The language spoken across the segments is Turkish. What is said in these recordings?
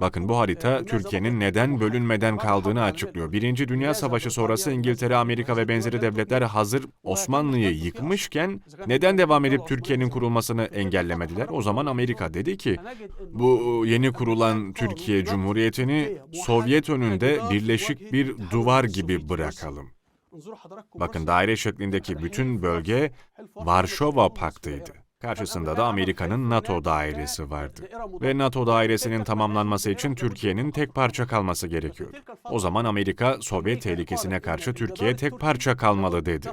Bakın bu harita Türkiye'nin neden bölünmeden kaldığını açıklıyor. Birinci Dünya Savaşı sonrası İngiltere, Amerika ve benzeri devletler hazır Osmanlı'yı yıkmışken neden devam edip Türkiye'nin kurulmasını engellemediler? O zaman Amerika dedi ki bu yeni kurulan Türkiye Cumhuriyeti'ni Sovyet önünde birleşik bir duvar gibi bırakalım. Bakın daire şeklindeki bütün bölge Varşova Paktı'ydı. Karşısında da Amerika'nın NATO dairesi vardı. Ve NATO dairesinin tamamlanması için Türkiye'nin tek parça kalması gerekiyor. O zaman Amerika Sovyet tehlikesine karşı Türkiye tek parça kalmalı dedi.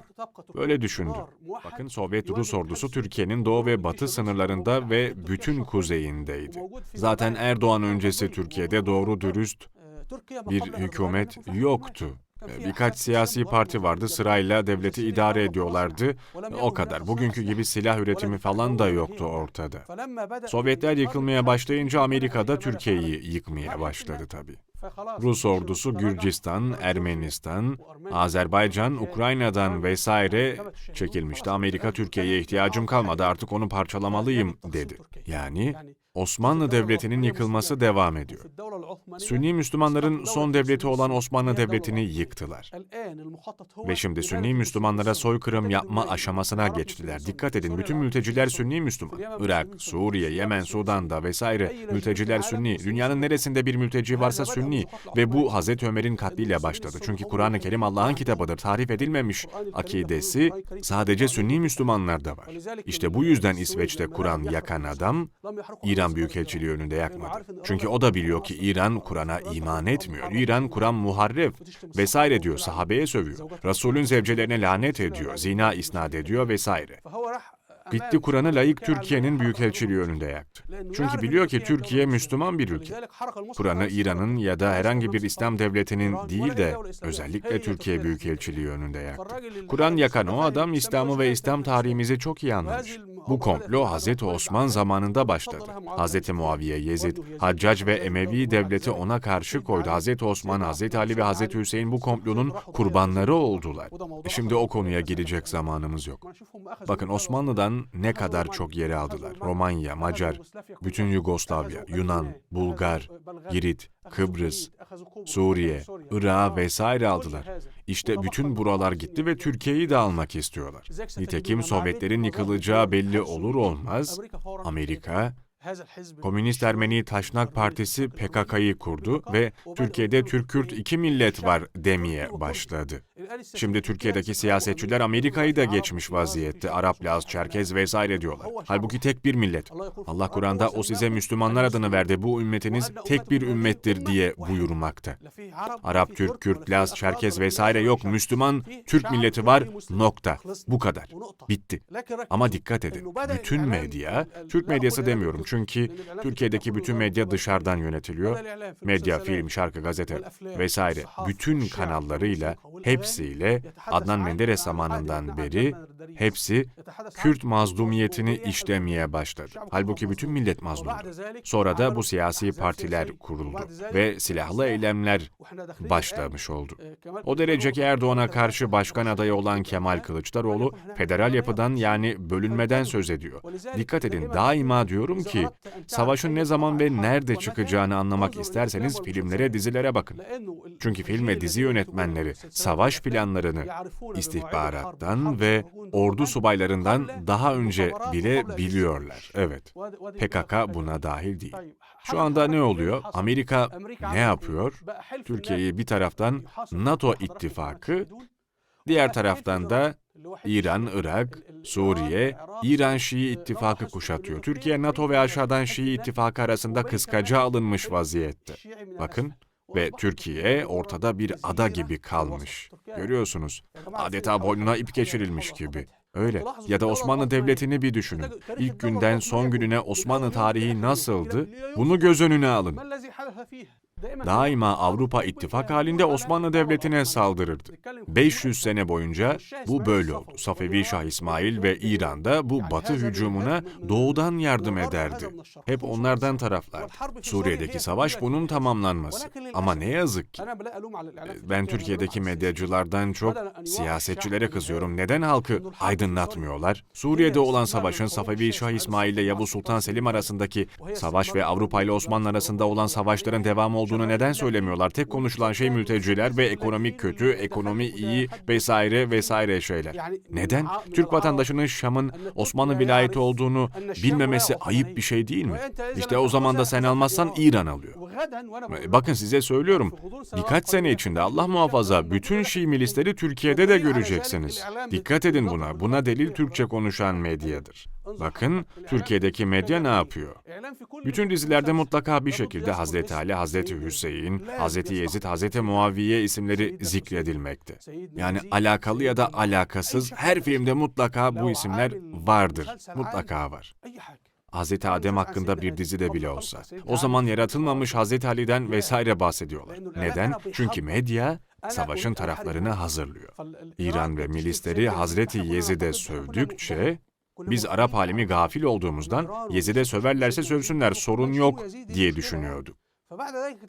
Böyle düşündü. Bakın Sovyet-Rus ordusu Türkiye'nin doğu ve batı sınırlarında ve bütün kuzeyindeydi. Zaten Erdoğan öncesi Türkiye'de doğru dürüst bir hükümet yoktu. Birkaç siyasi parti vardı sırayla devleti idare ediyorlardı. O kadar. Bugünkü gibi silah üretimi falan da yoktu ortada. Sovyetler yıkılmaya başlayınca Amerika da Türkiye'yi yıkmaya başladı tabii. Rus ordusu Gürcistan, Ermenistan, Azerbaycan, Ukrayna'dan vesaire çekilmişti. Amerika Türkiye'ye ihtiyacım kalmadı artık onu parçalamalıyım dedi. Yani Osmanlı Devleti'nin yıkılması devam ediyor. Sünni Müslümanların son devleti olan Osmanlı Devleti'ni yıktılar. Ve şimdi Sünni Müslümanlara soykırım yapma aşamasına geçtiler. Dikkat edin bütün mülteciler Sünni Müslüman. Irak, Suriye, Yemen, Sudan'da vesaire mülteciler Sünni. Dünyanın neresinde bir mülteci varsa Sünni. Ve bu Hazreti Ömer'in katliyle başladı. Çünkü Kur'an-ı Kerim Allah'ın kitabıdır. Tarif edilmemiş akidesi sadece Sünni Müslümanlarda var. İşte bu yüzden İsveç'te Kur'an yakan adam İran Büyükelçiliği önünde yakmadı. Çünkü o da biliyor ki İran Kur'an'a iman etmiyor. İran Kur'an muharref vesaire diyor, sahabeye sövüyor. Resulün zevcelerine lanet ediyor, zina isnat ediyor vesaire. Gitti Kur'an'ı layık Türkiye'nin Büyükelçiliği önünde yaktı. Çünkü biliyor ki Türkiye Müslüman bir ülke. Kur'an'ı İran'ın ya da herhangi bir İslam devletinin değil de özellikle Türkiye Büyükelçiliği önünde yaktı. Kur'an yakan o adam İslam'ı ve İslam tarihimizi çok iyi anlamış. Bu komplo Hazreti Osman zamanında başladı. Hazreti Muaviye, Yezid, Haccac ve Emevi devleti ona karşı koydu. Hazreti Osman, Hazreti Ali ve Hazreti Hüseyin bu komplonun kurbanları oldular. E Şimdi o konuya girecek zamanımız yok. Bakın Osmanlı'dan ne kadar çok yeri aldılar. Romanya, Macar, bütün Yugoslavya, Yunan, Bulgar, Girit, Kıbrıs, Suriye, Irak vesaire aldılar. İşte bütün buralar gitti ve Türkiye'yi de almak istiyorlar. Nitekim Sovyetlerin yıkılacağı belli olur olmaz Amerika Komünist Ermeni Taşnak Partisi PKK'yı kurdu ve Türkiye'de Türk-Kürt iki millet var demeye başladı. Şimdi Türkiye'deki siyasetçiler Amerika'yı da geçmiş vaziyette. Arap, Laz, Çerkez vesaire diyorlar. Halbuki tek bir millet. Allah Kur'an'da o size Müslümanlar adını verdi. Bu ümmetiniz tek bir ümmettir diye buyurmakta. Arap, Türk, Kürt, Laz, Çerkez vesaire yok. Müslüman Türk milleti var. Nokta. Bu kadar. Bitti. Ama dikkat edin. Bütün medya, Türk medyası demiyorum çünkü Türkiye'deki bütün medya dışarıdan yönetiliyor. Medya, film, şarkı, gazete vesaire bütün kanallarıyla hepsiyle Adnan Menderes zamanından beri hepsi Kürt mazlumiyetini işlemeye başladı. Halbuki bütün millet mazlumdu. Sonra da bu siyasi partiler kuruldu ve silahlı eylemler başlamış oldu. O derece ki Erdoğan'a karşı başkan adayı olan Kemal Kılıçdaroğlu federal yapıdan yani bölünmeden söz ediyor. Dikkat edin daima diyorum ki savaşın ne zaman ve nerede çıkacağını anlamak isterseniz filmlere, dizilere bakın. Çünkü film ve dizi yönetmenleri savaş planlarını istihbarattan ve ordu subaylarından daha önce bile biliyorlar. Evet. PKK buna dahil değil. Şu anda ne oluyor? Amerika ne yapıyor? Türkiye'yi bir taraftan NATO ittifakı, diğer taraftan da İran, Irak, Suriye, İran Şii ittifakı kuşatıyor. Türkiye, NATO ve aşağıdan Şii ittifakı arasında kıskaca alınmış vaziyette. Bakın ve Türkiye ortada bir ada gibi kalmış. Görüyorsunuz, adeta boynuna ip geçirilmiş gibi. Öyle. Ya da Osmanlı Devleti'ni bir düşünün. İlk günden son gününe Osmanlı tarihi nasıldı? Bunu göz önüne alın. Daima Avrupa ittifak halinde Osmanlı Devleti'ne saldırırdı. 500 sene boyunca bu böyle oldu. Safevi Şah İsmail ve İran'da bu batı hücumuna doğudan yardım ederdi. Hep onlardan taraflar. Suriye'deki savaş bunun tamamlanması. Ama ne yazık ki ben Türkiye'deki medyacılardan çok siyasetçilere kızıyorum. Neden halkı aydınlatmıyorlar? Suriye'de olan savaşın Safevi Şah İsmail ile Yavuz Sultan Selim arasındaki savaş ve Avrupa ile Osmanlı arasında olan savaşların devam olduğunu neden söylemiyorlar? Tek konuşulan şey mülteciler ve ekonomik kötü, ekonomi iyi vesaire vesaire şeyler. Neden? Türk vatandaşının Şam'ın Osmanlı vilayeti olduğunu bilmemesi ayıp bir şey değil mi? İşte o zaman da sen almazsan İran alıyor. Bakın size söylüyorum. Birkaç sene içinde Allah muhafaza bütün Şii Türkiye'de de göreceksiniz. Dikkat edin buna. Buna delil Türkçe konuşan medyadır. Bakın Türkiye'deki medya ne yapıyor? Bütün dizilerde mutlaka bir şekilde Hazreti Ali, Hazreti Hüseyin, Hazreti Yezid, Hazreti Muaviye isimleri zikredilmekte. Yani alakalı ya da alakasız her filmde mutlaka bu isimler vardır. Mutlaka var. Hazreti Adem hakkında bir dizide bile olsa. O zaman yaratılmamış Hazreti Ali'den vesaire bahsediyorlar. Neden? Çünkü medya savaşın taraflarını hazırlıyor. İran ve milisleri Hazreti Yezid'e sövdükçe biz Arap alemi gafil olduğumuzdan Yezid'e söverlerse sövsünler sorun yok diye düşünüyorduk.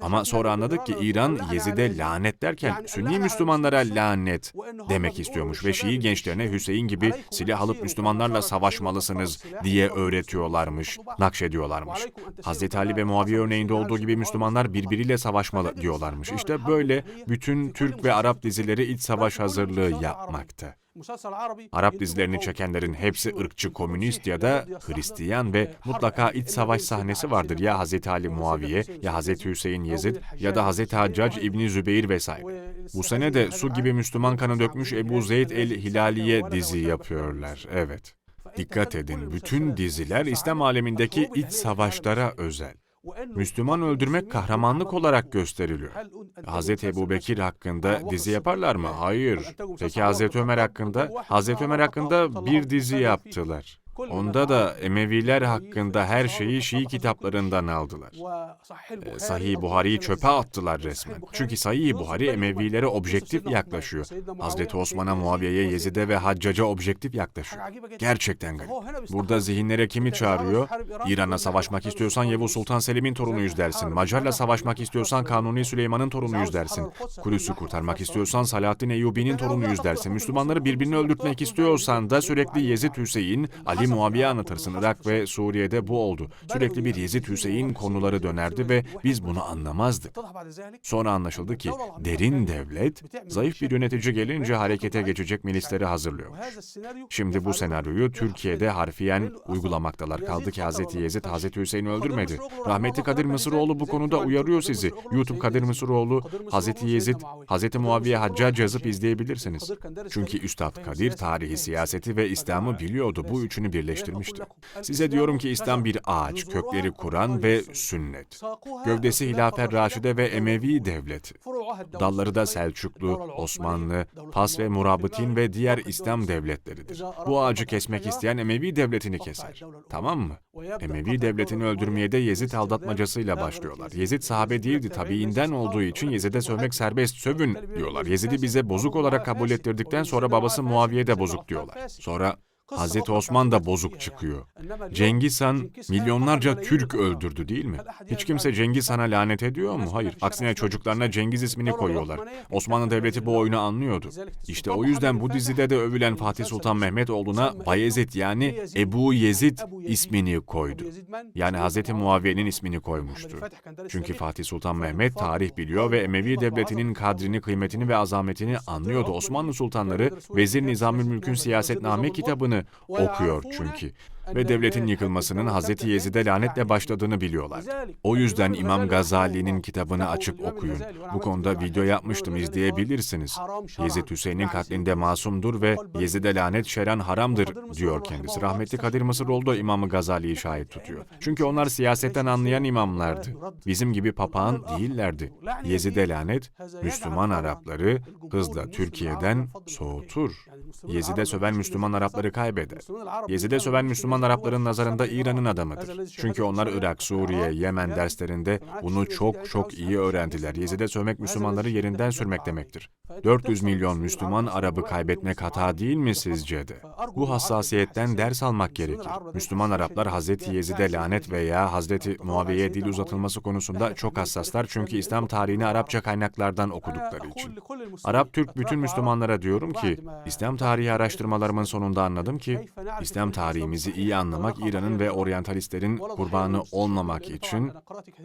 Ama sonra anladık ki İran Yezid'e lanet derken Sünni Müslümanlara lanet demek istiyormuş ve Şii gençlerine Hüseyin gibi silah alıp Müslümanlarla savaşmalısınız diye öğretiyorlarmış, nakşediyorlarmış. Hazreti Ali ve Muaviye örneğinde olduğu gibi Müslümanlar birbiriyle savaşmalı diyorlarmış. İşte böyle bütün Türk ve Arap dizileri iç savaş hazırlığı yapmakta. Arap dizilerini çekenlerin hepsi ırkçı komünist ya da Hristiyan ve mutlaka iç savaş sahnesi vardır. Ya Hazreti Ali Muaviye, ya Hazreti Hüseyin Yezid, ya da Hazreti Haccac İbni Zübeyir vesaire. Bu sene de su gibi Müslüman kanı dökmüş Ebu Zeyd el-Hilaliye dizi yapıyorlar. Evet. Dikkat edin, bütün diziler İslam alemindeki iç savaşlara özel. Müslüman öldürmek kahramanlık olarak gösteriliyor. Hazreti Ebu Bekir hakkında dizi yaparlar mı? Hayır. Peki Hazreti Ömer hakkında? Hazreti Ömer hakkında bir dizi yaptılar. Onda da Emeviler hakkında her şeyi Şii kitaplarından aldılar. Ee, Sahih Buhari'yi çöpe attılar resmen. Çünkü Sahih Buhari Emevilere objektif yaklaşıyor. Hazreti Osman'a, Muaviye'ye, Yezid'e ve Haccac'a objektif yaklaşıyor. Gerçekten garip. Burada zihinlere kimi çağırıyor? İran'la savaşmak istiyorsan Yavuz Sultan Selim'in torunuyuz dersin. Macar'la savaşmak istiyorsan Kanuni Süleyman'ın torunuyuz dersin. Kudüs'ü kurtarmak istiyorsan Salahaddin Eyyubi'nin torunuyuz dersin. Müslümanları birbirini öldürtmek istiyorsan da sürekli Yezid Hüseyin, Ali Muaviye anlatırsın. Irak ve Suriye'de bu oldu. Sürekli bir Yezid Hüseyin konuları dönerdi ve biz bunu anlamazdık. Sonra anlaşıldı ki derin devlet, zayıf bir yönetici gelince harekete geçecek milisleri hazırlıyor. Şimdi bu senaryoyu Türkiye'de harfiyen uygulamaktalar. Kaldı ki Hazreti Yezid Hazreti Hüseyin'i öldürmedi. Rahmetli Kadir Mısıroğlu bu konuda uyarıyor sizi. YouTube Kadir Mısıroğlu, Hazreti Yezid, Hazreti Muaviye Haccac yazıp izleyebilirsiniz. Çünkü Üstad Kadir tarihi, siyaseti ve İslam'ı biliyordu. Bu üçünü birleştirmişti. Size diyorum ki İslam bir ağaç, kökleri Kur'an ve sünnet. Gövdesi Hilafe Raşide ve Emevi devleti. Dalları da Selçuklu, Osmanlı, Fas ve Murabıtin ve diğer İslam devletleridir. Bu ağacı kesmek isteyen Emevi devletini keser. Tamam mı? Emevi devletini öldürmeye de Yezid aldatmacasıyla başlıyorlar. Yezid sahabe değildi tabiinden olduğu için Yezid'e sövmek serbest sövün diyorlar. Yezid'i bize bozuk olarak kabul ettirdikten sonra babası Muaviye de bozuk diyorlar. Sonra Hazreti Osman da bozuk çıkıyor. Cengiz Han milyonlarca Türk öldürdü değil mi? Hiç kimse Cengiz Han'a lanet ediyor mu? Hayır. Aksine çocuklarına Cengiz ismini koyuyorlar. Osmanlı Devleti bu oyunu anlıyordu. İşte o yüzden bu dizide de övülen Fatih Sultan Mehmet oğluna Bayezid yani Ebu Yezid ismini koydu. Yani Hazreti Muaviye'nin ismini koymuştu. Çünkü Fatih Sultan Mehmet tarih biliyor ve Emevi Devleti'nin kadrini, kıymetini ve azametini anlıyordu. Osmanlı sultanları Vezir Nizamül Mülk'ün Siyasetname kitabını okuyor çünkü. Ve devletin yıkılmasının Hazreti Yezid'e lanetle başladığını biliyorlar. O yüzden İmam Gazali'nin kitabını açıp okuyun. Bu konuda video yapmıştım izleyebilirsiniz. Yezid Hüseyin'in katlinde masumdur ve Yezid'e lanet şeran haramdır diyor kendisi. Rahmetli Kadir Mısıroğlu da İmam Gazali'yi şahit tutuyor. Çünkü onlar siyasetten anlayan imamlardı. Bizim gibi papağan değillerdi. Yezid'e lanet, Müslüman Arapları hızla Türkiye'den soğutur. Yezid'e söven Müslüman Arapları kaybeder. Yezid'e söven Müslüman Müslüman Arapların nazarında İran'ın adamıdır. Çünkü onlar Irak, Suriye, Yemen derslerinde bunu çok çok iyi öğrendiler. Yezid'e sövmek Müslümanları yerinden sürmek demektir. 400 milyon Müslüman Arabı kaybetmek hata değil mi sizce de? Bu hassasiyetten ders almak gerekir. Müslüman Araplar Hazreti Yezid'e lanet veya Hazreti Muaviye'ye dil uzatılması konusunda çok hassaslar çünkü İslam tarihini Arapça kaynaklardan okudukları için. Arap Türk bütün Müslümanlara diyorum ki, İslam tarihi araştırmalarımın sonunda anladım ki, İslam tarihimizi iyi anlamak İran'ın ve oryantalistlerin kurbanı olmamak için,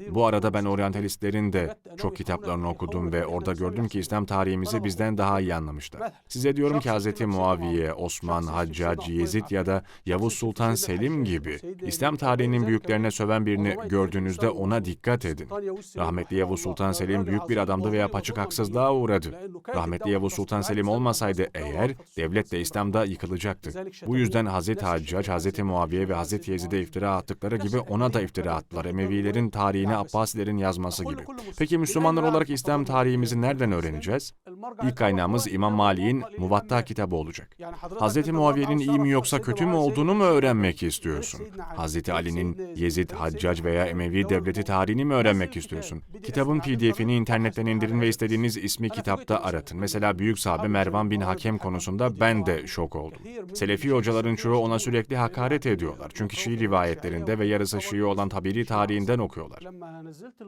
bu arada ben oryantalistlerin de çok kitaplarını okudum ve orada gördüm ki İslam tarihimizi bizden daha iyi anlamışlar. Size diyorum ki Hz. Muaviye, Osman, Haccac, Yezid ya da Yavuz Sultan Selim gibi İslam tarihinin büyüklerine söven birini gördüğünüzde ona dikkat edin. Rahmetli Yavuz Sultan Selim büyük bir adamdı veya paçık haksızlığa uğradı. Rahmetli Yavuz Sultan Selim olmasaydı eğer devlet de İslam'da yıkılacaktı. Bu yüzden Hz. Haccac, Hz. Muaviye ve Hz. Yezid'e iftira attıkları gibi ona da iftira attılar. Emevilerin tarihini Abbasilerin yazması gibi. Peki Müslümanlar olarak İslam tarihimizi nereden öğreneceğiz? İlk kaynağımız İmam Malik'in Muvatta kitabı olacak. Hz. Muaviye'nin iyi mi yoksa kötü mü olduğunu mu öğrenmek istiyorsun? Hz. Ali'nin Yezid, Haccac veya Emevi devleti tarihini mi öğrenmek istiyorsun? Kitabın pdf'ini internetten indirin ve istediğiniz ismi kitapta aratın. Mesela Büyük Sahabe Mervan bin Hakem konusunda ben de şok oldum. Selefi hocaların çoğu ona sürekli hakaret ediyorlar. Çünkü Şii rivayetlerinde ve yarısı Şii olan tabiri tarihinden okuyorlar.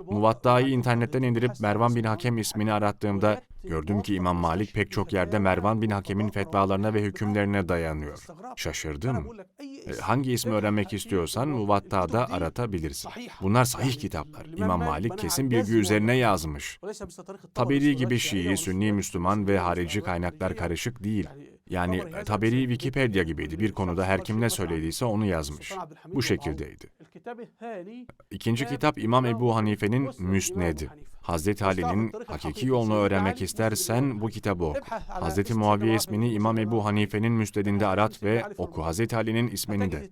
Muvatta'yı internetten indirip Mervan bin Hakem ismini arattığımda gördüm ki İmam Malik pek çok yerde Mervan bin Hakem'in fetvalarına ve hükümlerine dayanıyor. Şaşırdım. E, Hangi ismi öğrenmek istiyorsan Muvatta'da aratabilirsin. Bunlar sahih kitaplar. İmam Malik kesin bilgi üzerine yazmış. Taberi gibi Şii, Sünni, Müslüman ve harici kaynaklar karışık değil. Yani Taberi Wikipedia gibiydi. Bir konuda her kim ne söylediyse onu yazmış. Bu şekildeydi. İkinci kitap İmam Ebu Hanife'nin Müsned'i. Hazreti Ali'nin hakiki yolunu öğrenmek istersen bu kitabı oku. Hazreti Muaviye ismini İmam Ebu Hanife'nin müsnedinde arat ve oku. Hazreti Ali'nin ismini de.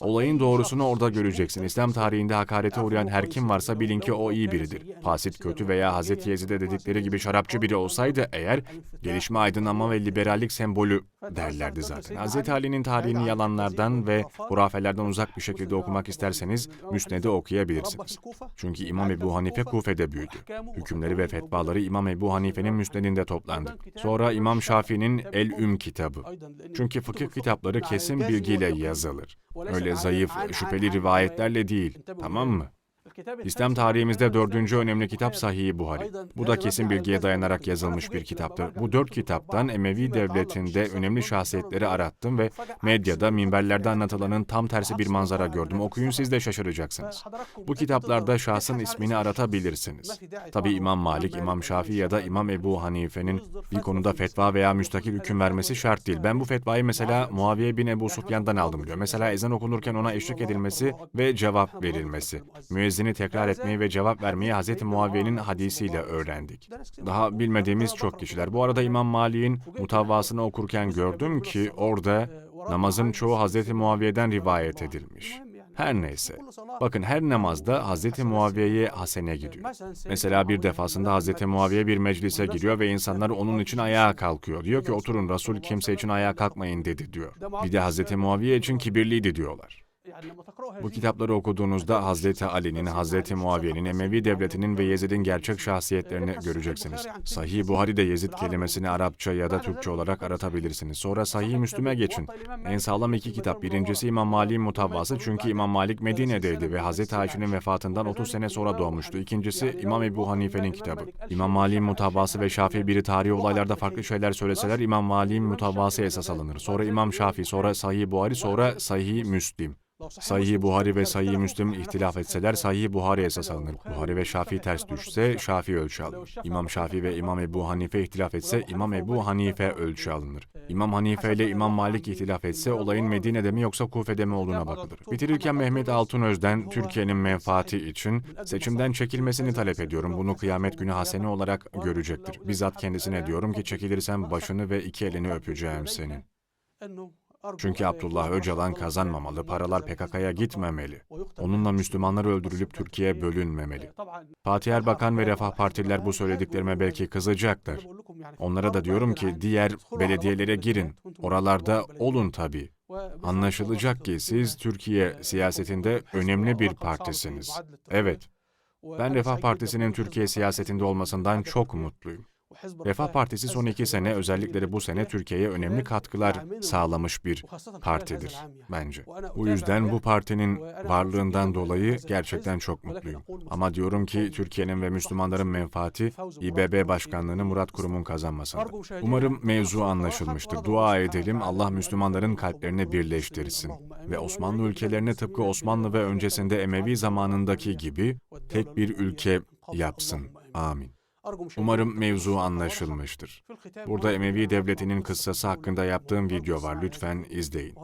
Olayın doğrusunu orada göreceksin. İslam tarihinde hakarete uğrayan her kim varsa bilin ki o iyi biridir. Fasit kötü veya Hazreti Yezid'e dedikleri gibi şarapçı biri olsaydı eğer gelişme aydınlanma ve liberallik sembolü derlerdi zaten. Hazreti Ali'nin tarihini yalanlardan ve hurafelerden uzak bir şekilde okumak isterseniz Müsned'i okuyabilirsiniz. Çünkü İmam Ebu Hanife Kufe'de büyüdü. Hükümleri ve fetvaları İmam Ebu Hanife'nin müsnedinde toplandı. Sonra İmam Şafii'nin El-Üm kitabı. Çünkü fıkıh kitapları kesin bilgiyle yazılır. Öyle zayıf, şüpheli rivayetlerle değil. Tamam mı? İslam tarihimizde dördüncü önemli kitap Sahih-i Buhari. Bu da kesin bilgiye dayanarak yazılmış bir kitaptır. Bu dört kitaptan Emevi devletinde önemli şahsiyetleri arattım ve medyada, minberlerde anlatılanın tam tersi bir manzara gördüm. Okuyun siz de şaşıracaksınız. Bu kitaplarda şahsın ismini aratabilirsiniz. Tabi İmam Malik, İmam Şafii ya da İmam Ebu Hanife'nin bir konuda fetva veya müstakil hüküm vermesi şart değil. Ben bu fetvayı mesela Muaviye bin Ebu Sufyan'dan aldım diyor. Mesela ezan okunurken ona eşlik edilmesi ve cevap verilmesi. Müezzini tekrar etmeyi ve cevap vermeyi Hz. Muaviye'nin hadisiyle öğrendik. Daha bilmediğimiz çok kişiler. Bu arada İmam Malik'in mutavvasını okurken gördüm ki orada namazın çoğu Hz. Muaviye'den rivayet edilmiş. Her neyse. Bakın her namazda Hz. Muaviye'ye hasene gidiyor. Mesela bir defasında Hz. Muaviye bir meclise giriyor ve insanlar onun için ayağa kalkıyor. Diyor ki oturun Resul kimse için ayağa kalkmayın dedi diyor. Bir de Hz. Muaviye için kibirliydi diyorlar. Bu kitapları okuduğunuzda Hazreti Ali'nin, Hazreti Muaviye'nin, Emevi devletinin ve Yezid'in gerçek şahsiyetlerini göreceksiniz. Sahih Buhari'de Yezid kelimesini Arapça ya da Türkçe olarak aratabilirsiniz. Sonra Sahih Müslüm'e geçin. En sağlam iki kitap. Birincisi İmam Malik'in mutavvası çünkü İmam Malik Medine'deydi ve Hazreti Ayşe'nin vefatından 30 sene sonra doğmuştu. İkincisi İmam Ebu Hanife'nin kitabı. İmam Malik'in mutavvası ve Şafii biri tarihi olaylarda farklı şeyler söyleseler İmam Malik'in mutavvası esas alınır. Sonra İmam Şafii, sonra Sahih Buhari, sonra Sahih Müslim. Sahih Buhari ve Sahih Müslim ihtilaf etseler Sahih Buhari esas alınır. Buhari ve Şafii ters düşse Şafii ölçü alınır. İmam Şafii ve İmam Ebu Hanife ihtilaf etse İmam Ebu Hanife ölçü alınır. İmam Hanife ile İmam Malik ihtilaf etse olayın Medine'de mi yoksa Kufe'de mi olduğuna bakılır. Bitirirken Mehmet Altunöz'den Türkiye'nin menfaati için seçimden çekilmesini talep ediyorum. Bunu kıyamet günü hasene olarak görecektir. Bizzat kendisine diyorum ki çekilirsem başını ve iki elini öpeceğim senin. Çünkü Abdullah Öcalan kazanmamalı, paralar PKK'ya gitmemeli. Onunla Müslümanlar öldürülüp Türkiye bölünmemeli. Fatih Erbakan ve Refah Partililer bu söylediklerime belki kızacaklar. Onlara da diyorum ki diğer belediyelere girin. Oralarda olun tabii. Anlaşılacak ki siz Türkiye siyasetinde önemli bir partisiniz. Evet, ben Refah Partisi'nin Türkiye siyasetinde olmasından çok mutluyum. Refah Partisi son iki sene, özellikle bu sene Türkiye'ye önemli katkılar sağlamış bir partidir bence. Bu yüzden bu partinin varlığından dolayı gerçekten çok mutluyum. Ama diyorum ki Türkiye'nin ve Müslümanların menfaati İBB başkanlığını Murat Kurum'un kazanmasında. Umarım mevzu anlaşılmıştır. Dua edelim Allah Müslümanların kalplerini birleştirsin ve Osmanlı ülkelerini tıpkı Osmanlı ve öncesinde Emevi zamanındaki gibi tek bir ülke yapsın. Amin. Umarım mevzu anlaşılmıştır. Burada Emevi Devleti'nin kıssası hakkında yaptığım video var. Lütfen izleyin.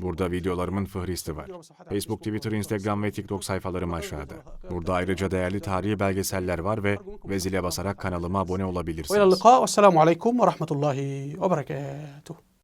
Burada videolarımın fıhristi var. Facebook, Twitter, Instagram ve TikTok sayfalarım aşağıda. Burada ayrıca değerli tarihi belgeseller var ve ve zile basarak kanalıma abone olabilirsiniz. Ve aleyküm ve rahmetullahi ve berekatuhu.